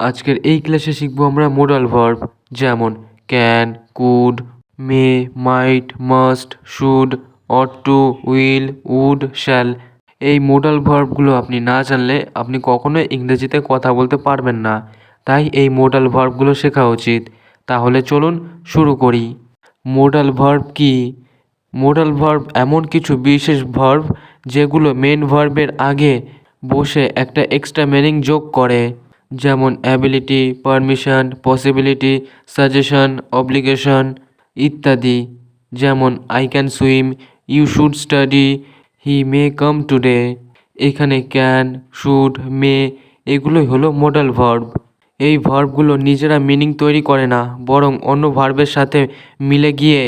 আজকের এই ক্লাসে শিখব আমরা মোডাল ভার্ব যেমন can could may might must should ought to will would shall এই মোডাল ভার্বগুলো আপনি না জানলে আপনি কখনোই ইংরেজিতে কথা বলতে পারবেন না। তাই এই মোডাল ভার্বগুলো শেখা উচিত। তাহলে চলুন শুরু করি। মোডাল ভার্ব কি? মোডাল ভার্ব এমন কিছু বিশেষ ভার্ব যেগুলো মেন ভার্বের আগে বসে একটা এক্সট্রা মিনিং যোগ করে। যেমন ability permission possibility suggestion obligation ইত্যাদি। যেমন I can swim you should study he may come today এখানে ক্যান শুড মে এগুলোই হলো মোডাল ভার্ব এই ভার্বগুলো নিজেরা মিনিং তৈরি করে না, বরং অন্য ভার্বের সাথে মিলে গিয়ে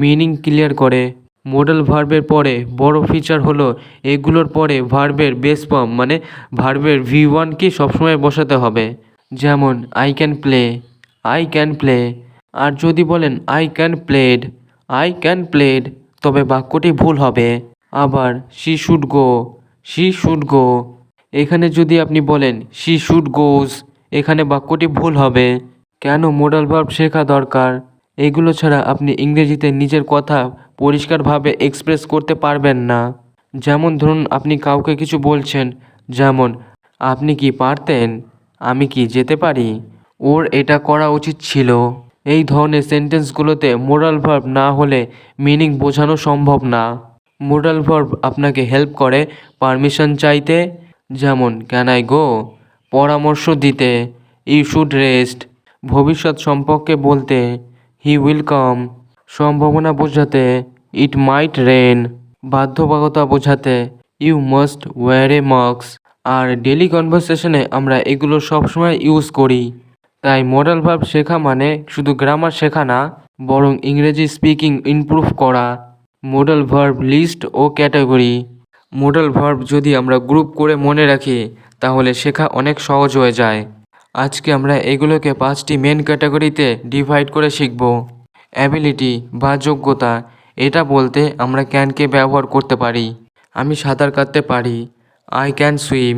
মিনিং ক্লিয়ার করে। মোডাল ভার্বের পরে বড় ফিচার হলো এগুলোর পরে ভার্বের বেস ফর্ম মানে ভার্বের ভি ওয়ানকে সবসময় বসাতে হবে। যেমন I can play I can play আর যদি বলেন I can played I can played তবে বাক্যটি ভুল হবে। আবার she should go she should go এখানে যদি আপনি বলেন শি শুড গোজ এখানে বাক্যটি ভুল হবে। কেন মোডাল ভার্ব শেখা দরকার? এগুলো ছাড়া আপনি ইংরেজিতে নিজের কথা পরিষ্কারভাবে এক্সপ্রেস করতে পারবেন না। যেমন ধরুন, আপনি কাউকে কিছু বলছেন, যেমন, আপনি কি পারতেন? আমি কি যেতে পারি? ওর এটা করা উচিত ছিল। এই ধরনের সেন্টেন্সগুলোতে মোরাল ভার্ব না হলে মিনিং বোঝানো সম্ভব না। মোরাল ভার্ব আপনাকে হেল্প করে পারমিশন চাইতে, যেমন ক্যান আই গো পরামর্শ দিতে ইউ শুড রেস্ট ভবিষ্যৎ সম্পর্কে বলতে হি উইল কাম সম্ভাবনা বোঝাতে ইট মাইট রেন বাধ্যবাধকতা বোঝাতে you must wear a mask R daily কনভারসেশনে আমরা এগুলো সবসময় ইউজ করি। তাই মডাল ভার্ব শেখা মানে শুধু গ্রামার শেখা না, বরং ইংরেজি স্পিকিং ইমপ্রুভ করা। মোডাল ভার্ব লিস্ট ও ক্যাটাগরি মোডাল ভার্ব যদি আমরা গ্রুপ করে মনে রাখি, তাহলে শেখা অনেক সহজ হয়ে যায়। আজকে আমরা এগুলোকে পাঁচটি মেন ক্যাটাগরিতে ডিভাইড করে শিখব। অ্যাবিলিটি বা যোগ্যতা, এটা বলতে আমরা ক্যানকে ব্যবহার করতে পারি। আমি সাঁতার কাটতে পারি I can swim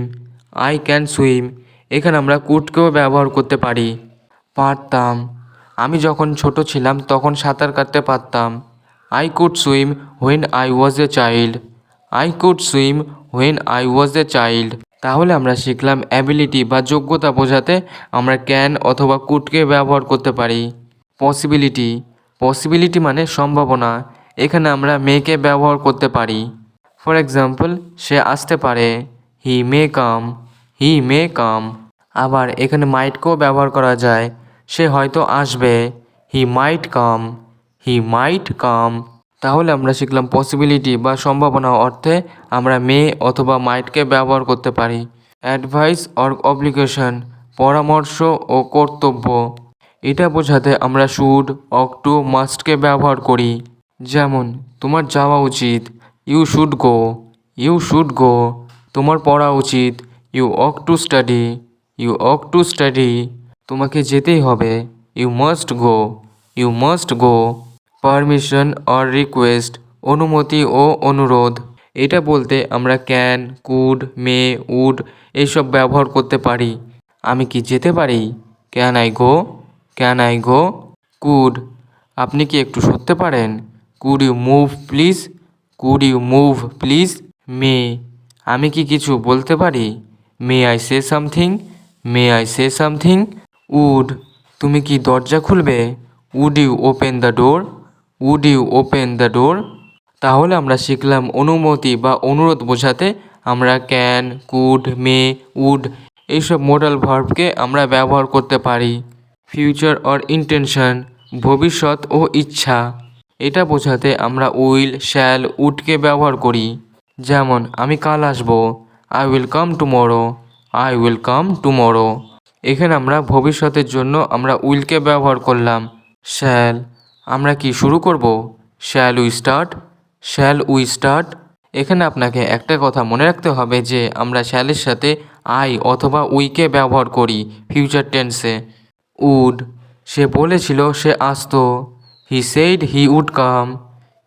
I can swim এখানে আমরা কুটকেও ব্যবহার করতে পারি। পারতাম। আমি যখন ছোট ছিলাম তখন সাঁতার কাটতে পারতাম। I could swim when I was a child I could swim when I was a child তাহলে আমরা শিখলাম অ্যাবিলিটি বা যোগ্যতা বোঝাতে আমরা ক্যান অথবা কুটকে ব্যবহার করতে পারি। পসিবিলিটি পসিবিলিটি মানে সম্ভাবনা। এখানে আমরা মেয়েকে ব্যবহার করতে পারি। ফর এক্সাম্পল সে আসতে পারে হি মে কাম হি মে কাম আবার এখানে মাইটকেও ব্যবহার করা যায়। সে হয়তো আসবে হি মাইট কাম হি মাইট কাম তাহলে আমরা শিখলাম পসিবিলিটি বা সম্ভাবনা অর্থে আমরা মে অথবা মাইটকে ব্যবহার করতে পারি। অ্যাডভাইস অর অব্লিগেশন পরামর্শ ও কর্তব্য। এটা বোঝাতে আমরা শুড অক টু মাস্টকে ব্যবহার করি। যেমন, তোমার যাওয়া উচিত you should go you should go তোমার পড়া উচিত you ought to study you ought to study তোমাকে যেতেই হবে you must go you must go permission or request অনুমতি ও অনুরোধ। এটা বলতে আমরা ক্যান কুড মে উড এইসব ব্যবহার করতে পারি। আমি কি যেতে পারি? Can I go can I go could আপনি কি একটু সরতে পারেন? Could you move please could you move please may আমি কি কিছু বলতে পারি? May I say something may I say something would তুমি কি দরজা খুলবে? Would you open the door would you open the door তাহলে আমরা শিখলাম অনুমতি বা অনুরোধ বোঝাতে আমরা ক্যান কুড মে উড এইসব মোডাল ভার্বকে আমরা ব্যবহার করতে পারি। ফিউচার অর ইন্টেনশন ভবিষ্যৎ ও ইচ্ছা। এটা বোঝাতে আমরা উইল শ্যাল উডকে ব্যবহার করি। যেমন, আমি কাল আসব I will come tomorrow I will come tomorrow এখানে আমরা ভবিষ্যতের জন্য আমরা উইলকে ব্যবহার করলাম। শ্যাল আমরা কি শুরু করব? Shall we start shall we start এখানে আপনাকে একটা কথা মনে রাখতে হবে যে, আমরা শ্যালের সাথে আই অথবা উইকে ব্যবহার করি ফিউচার টেন্সে উড। সে বলেছিল, সে আসতো। He said he would come.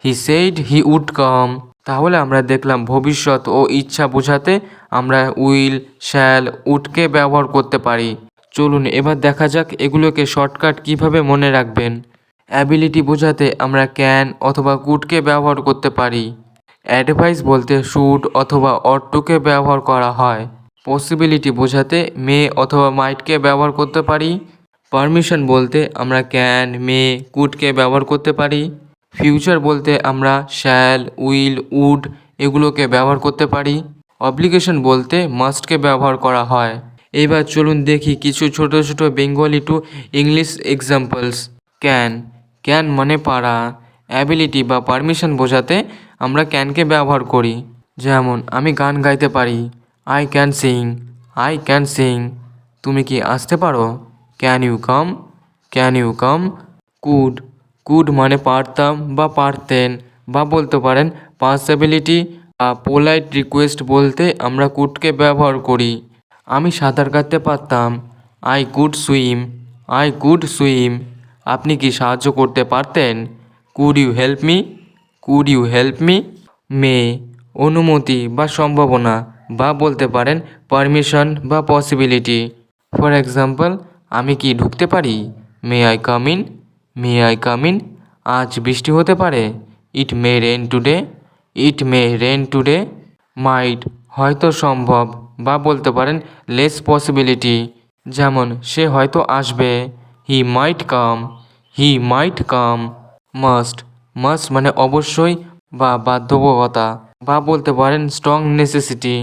He said he would come. তাহলে আমরা দেখলাম ভবিষ্যৎ ও ইচ্ছা বোঝাতে আমরা উইল, শ্যাল, উডকে ব্যবহার করতে পারি। চলুন এবার দেখা যাক এগুলোকে শর্টকাট কীভাবে মনে রাখবেন। অ্যাবিলিটি বোঝাতে আমরা ক্যান অথবা কুডকে ব্যবহার করতে পারি। অ্যাডভাইস বলতে শুড অথবা অট্টুকে ব্যবহার করা হয়। পসিবিলিটি বোঝাতে মে অথবা মাইটকে ব্যবহার করতে পারি। পারমিশন বলতে আমরা ক্যান মে কুডকে ব্যবহার করতে পারি। ফিউচার বলতে আমরা শ্যাল উইল উড এগুলোকে ব্যবহার করতে পারি। অব্লিগেশন বলতে মাস্টকে ব্যবহার করা হয়। এবার চলুন দেখি কিছু ছোট ছোট Bengali to English examples can can মানে পারা। অ্যাবিলিটি বা পারমিশন বোঝাতে আমরা ক্যানকে ব্যবহার করি। যেমন, আমি গান গাইতে পারি। I can sing I can sing তুমি কি আসতে পারো? Can you come can you come could could মানে পারতাম বা পারতেন বা বলতে পারেন পাসিবিলিটি পোলাইট রিকোয়েস্ট বলতে আমরা কুডকে ব্যবহার করি। আমি সাঁতার কাটতে পারতাম। I could swim I could swim আপনি কি সাহায্য করতে পারতেন? Could you help me could you help me may, অনুমতি বা সম্ভাবনা বা বলতে পারেন পারমিশন বা পসিবিলিটি ফর এক্সাম্পল আমি কি ঢুকতে পারি? May I come in may I come in আজ বৃষ্টি হতে পারে। It may rain today it may rain today might হয়তো সম্ভব বা বলতে পারেন লেস পসিবিলিটি যেমন, সে হয়তো আসবে। হি মাইট কাম হি মাইট কাম মাস্ট মাস্ট মানে অবশ্যই বা বাধ্যবাধকতা বা বলতে পারেন স্ট্রং নেসেসিটি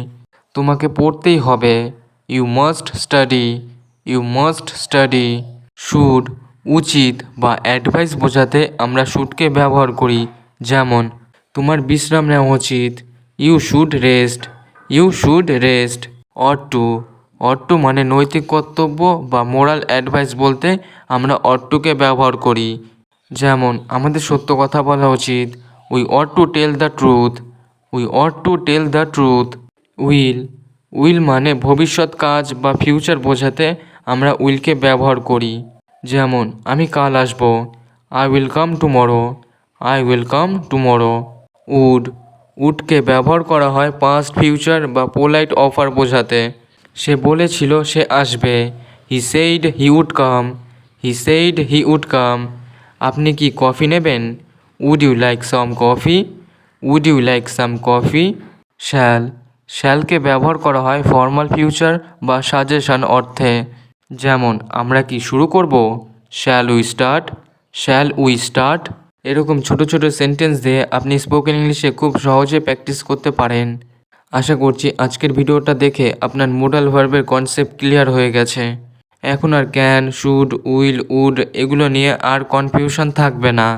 তোমাকে পড়তেই হবে। You must study you must study should উচিত বা অ্যাডভাইস বোঝাতে আমরা শুডকে ব্যবহার করি। যেমন, তোমার বিশ্রাম নেওয়া উচিত। You should rest you should rest ought to ought to মানে নৈতিক কর্তব্য বা মোরাল অ্যাডভাইস বলতে আমরা অট্টুকে ব্যবহার করি। যেমন, আমাদের সত্য কথা বলা উচিত। We ought to tell the truth we ought to tell the truth will will মানে ভবিষ্যৎ কাজ বা ফিউচার বোঝাতে আমরা উইলকে ব্যবহার করি। যেমন, আমি কাল আসব। I will come tomorrow I will come tomorrow would. উডকে ব্যবহার করা হয় পাস্ট ফিউচার বা পোলাইট অফার বোঝাতে। সে বলেছিল সে আসবে। He said he would come he said he would come আপনি কি কফি নেবেন? Would you like some coffee would you like some coffee shall. শ্যালকে ব্যবহার করা হয় ফর্মাল ফিউচার বা সাজেশন অর্থে। যেমন, আমরা কি শুরু করব? Shall we start shall we start এরকম ছোট ছোট সেন্টেন্স দিয়ে আপনি স্পোকেন ইংলিশে খুব সহজে প্র্যাকটিস করতে পারেন। আশা করছি আজকের ভিডিওটা দেখে আপনার মোডাল ভার্বের কনসেপ্ট ক্লিয়ার হয়ে গেছে। এখন আর ক্যান শুড উইল উড এগুলো নিয়ে আর কনফিউশন থাকবে না।